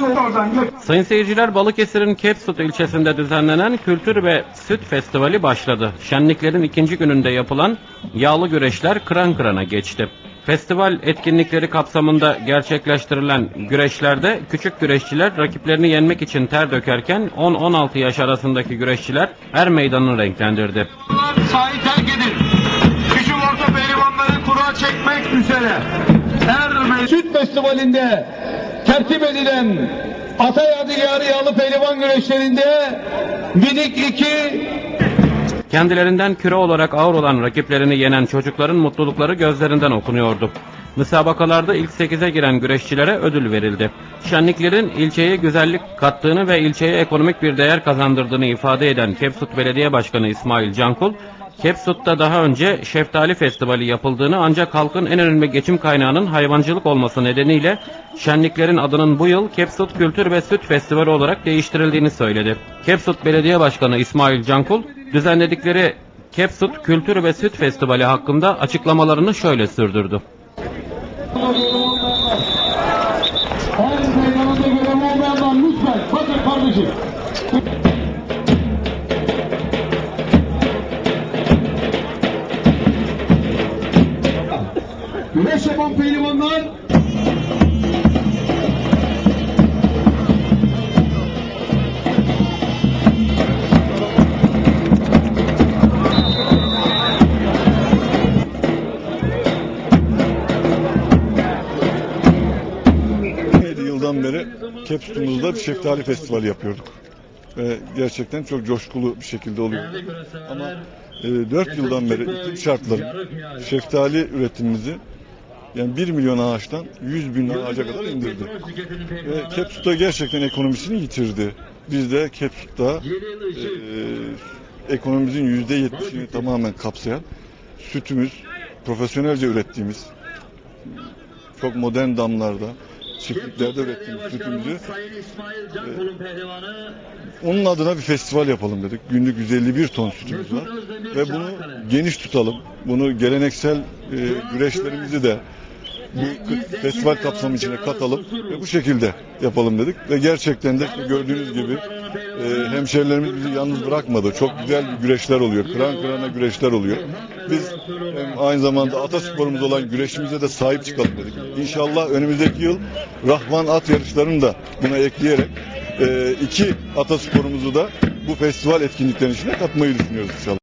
Geçin oradan geç. Sayın seyirciler Balıkesir'in Kepsut ilçesinde düzenlenen Kültür ve Süt Festivali başladı. Şenliklerin ikinci gününde yapılan yağlı güreşler kıran kırana geçti. Festival etkinlikleri kapsamında gerçekleştirilen güreşlerde küçük güreşçiler rakiplerini yenmek için ter dökerken 10-16 yaş arasındaki güreşçiler er meydanını renklendirdi. Sahayı terk edin. Küçük orta pehlivanları kura çekmek üzere. Her Süt Festivali'nde tertip edilen Ata Yadigarı Yağlı Pehlivan Güreşlerinde Minik 2 Kendilerinden küre olarak ağır olan rakiplerini yenen çocukların mutlulukları gözlerinden okunuyordu. Müsabakalarda ilk 8'e giren güreşçilere ödül verildi. Şenliklerin ilçeye güzellik kattığını ve ilçeye ekonomik bir değer kazandırdığını ifade eden Kepsut Belediye Başkanı İsmail Cankul, Kepsut'ta daha önce Şeftali Festivali yapıldığını ancak halkın en önemli geçim kaynağının hayvancılık olması nedeniyle şenliklerin adının bu yıl Kepsut Kültür ve Süt Festivali olarak değiştirildiğini söyledi. Kepsut Belediye Başkanı İsmail Cankul, düzenledikleri Kepsut Kültür ve Süt Festivali hakkında açıklamalarını şöyle sürdürdü. Olmayanlar lütfen bakın kardeşim. Güreş yapan pehlivanlar yıldan beri Kepsut'umuzda bir şeftali festivali yapıyorduk. Ve gerçekten çok coşkulu bir şekilde oluyor. Ama e, 4 yıldan beri iklim şartları şeftali üretimimizi yani 1 milyon ağaçtan 100 bin ağaca kadar indirdi. Ve Kepsut'a gerçekten ekonomisini yitirdi. Biz de Kepsut'ta e, ekonomimizin %70'ini tamamen kapsayan sütümüz, profesyonelce ürettiğimiz çok modern damlarda, çiftliklerde ürettiğimiz sütümüzü pehlivanı onun adına bir festival yapalım dedik. Günlük 151 ton sütümüz var. Ve bunu geniş tutalım. Bunu geleneksel e, güreşlerimizi de bu festival kapsamı içine katalım ve bu şekilde yapalım dedik. Ve gerçekten de gördüğünüz gibi e, hemşerilerimiz bizi yalnız bırakmadı. Çok güzel bir güreşler oluyor. Kıran kırana güreşler oluyor. Biz hem aynı zamanda atasporumuz olan güreşimize de sahip çıkalım dedik. İnşallah önümüzdeki yıl Rahman at yarışlarını da buna ekleyerek e, iki atasporumuzu da bu festival etkinliklerinin içine katmayı düşünüyoruz inşallah.